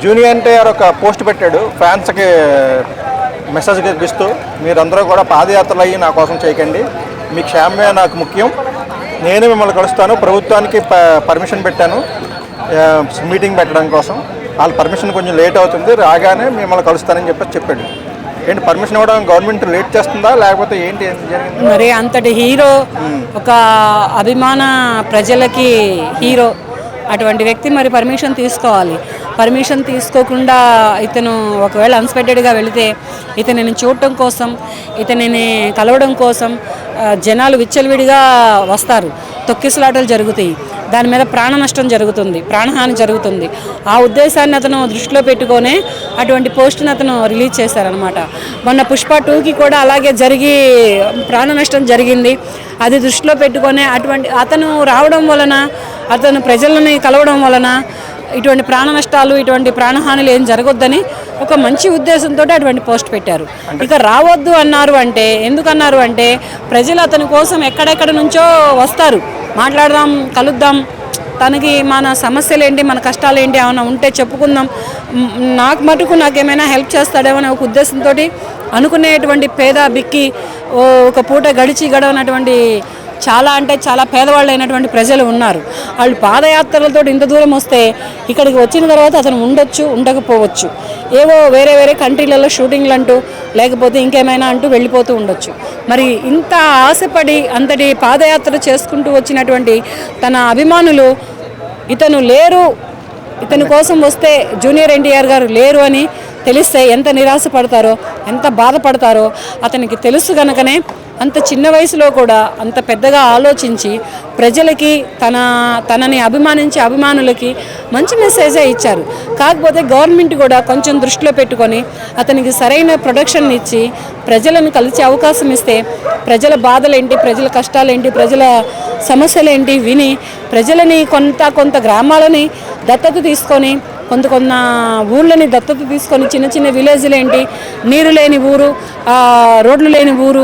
Junior NTR ఒక post పెట్టాడు. ఫ్యాన్స్కి మెసేజ్ ఇస్తూ మీరందరూ కూడా పాదయాత్రలు అయ్యి నా కోసం చేయకండి. మీ క్షేమమే నాకు ముఖ్యం. నేను మిమ్మల్ని కలుస్తాను. ప్రభుత్వానికి పర్మిషన్ పెట్టాను. మీటింగ్ పెట్టడం కోసం. వాళ్ళ పర్మిషన్ కొంచెం లేట్ అవుతుంది. రాగానే మిమ్మల్ని కలుస్తానని చెప్పేసి చెప్పాడు. ఏంటి పర్మిషన్ ఇవ్వడం గవర్నమెంట్ లేట్ చేస్తుందా? లేకపోతే ఏంటి మరి అంతటి హీరో ఒక అభిమాన ప్రజలకి హీరో. అటువంటి వ్యక్తి మరి పర్మిషన్ తీసుకోవాలి. పర్మిషన్ తీసుకోకుండా ఇతను ఒకవేళ అన్స్పెక్టెడ్గా వెళితే ఇతనిని చూడటం కోసం ఇతనిని కలవడం కోసం జనాలు విచ్చలవిడిగా వస్తారు. తొక్కిసలాటలు జరుగుతాయి. దాని మీద ప్రాణ నష్టం జరుగుతుంది ప్రాణహాని జరుగుతుంది. ఆ ఉద్దేశాన్ని అతను దృష్టిలో పెట్టుకొనే అటువంటి పోస్ట్ని అతను రిలీజ్ చేశారనమాట మొన్న పుష్ప టూకి కూడా అలాగే జరిగి ప్రాణ నష్టం జరిగింది. అది దృష్టిలో పెట్టుకొని అటువంటి అతను రావడం వలన అతను ప్రజలని కలవడం వలన ఇటువంటి ప్రాణ నష్టాలు ఇటువంటి ప్రాణహానులు ఏం జరగొద్దని ఒక మంచి ఉద్దేశంతో అటువంటి పోస్ట్ పెట్టారు. ఇక రావద్దు అన్నారు అంటే ఎందుకన్నారు అంటే ప్రజలు అతని కోసం ఎక్కడెక్కడ నుంచో వస్తారు. మాట్లాడదాం కలుద్దాం. తనకి మన సమస్యలు ఏంటి మన కష్టాలు ఏంటి ఏమైనా ఉంటే చెప్పుకుందాం. నాకు మటుకు నాకేమైనా హెల్ప్ చేస్తాడేమో అనే ఒక ఉద్దేశంతో అనుకునేటువంటి పేద బిక్కి ఓ ఒక పూట గడిచి గడవనటువంటి చాలా అంటే చాలా పేదవాళ్ళు అయినటువంటి ప్రజలు ఉన్నారు. వాళ్ళు పాదయాత్రలతో ఇంత దూరం వస్తే ఇక్కడికి వచ్చిన తర్వాత అతను ఉండొచ్చు ఉండకపోవచ్చు. ఏవో వేరే వేరే కంట్రీలలో షూటింగ్లు అంటూ లేకపోతే ఇంకేమైనా అంటూ వెళ్ళిపోతూ ఉండొచ్చు. మరి ఇంత ఆశపడి అంతటి పాదయాత్ర చేసుకుంటూ వచ్చినటువంటి తన అభిమానులు ఇతను లేరు ఇతని కోసం వస్తే జూనియర్ ఎన్టీఆర్ గారు లేరు అని తెలిస్తే ఎంత నిరాశపడతారో ఎంత బాధపడతారో అతనికి తెలుసు కనుకనే అంత చిన్న వయసులో కూడా అంత పెద్దగా ఆలోచించి ప్రజలకి తన తనని అభిమానించే అభిమానులకి మంచి మెసేజే ఇచ్చారు. కాకపోతే గవర్నమెంట్ కూడా కొంచెం దృష్టిలో పెట్టుకొని అతనికి సరైన ప్రొడక్షన్ ఇచ్చి ప్రజలను కలిసే అవకాశం ఇస్తే ప్రజల బాధలేంటి ప్రజల కష్టాలేంటి ప్రజల సమస్యలేంటి విని ప్రజలని కొంత కొంత గ్రామాలని దత్తత తీసుకొని కొంత కొంత ఊళ్ళని దత్తత తీసుకొని చిన్న చిన్న విలేజ్లు ఏంటి నీరు లేని ఊరు రోడ్లు లేని ఊరు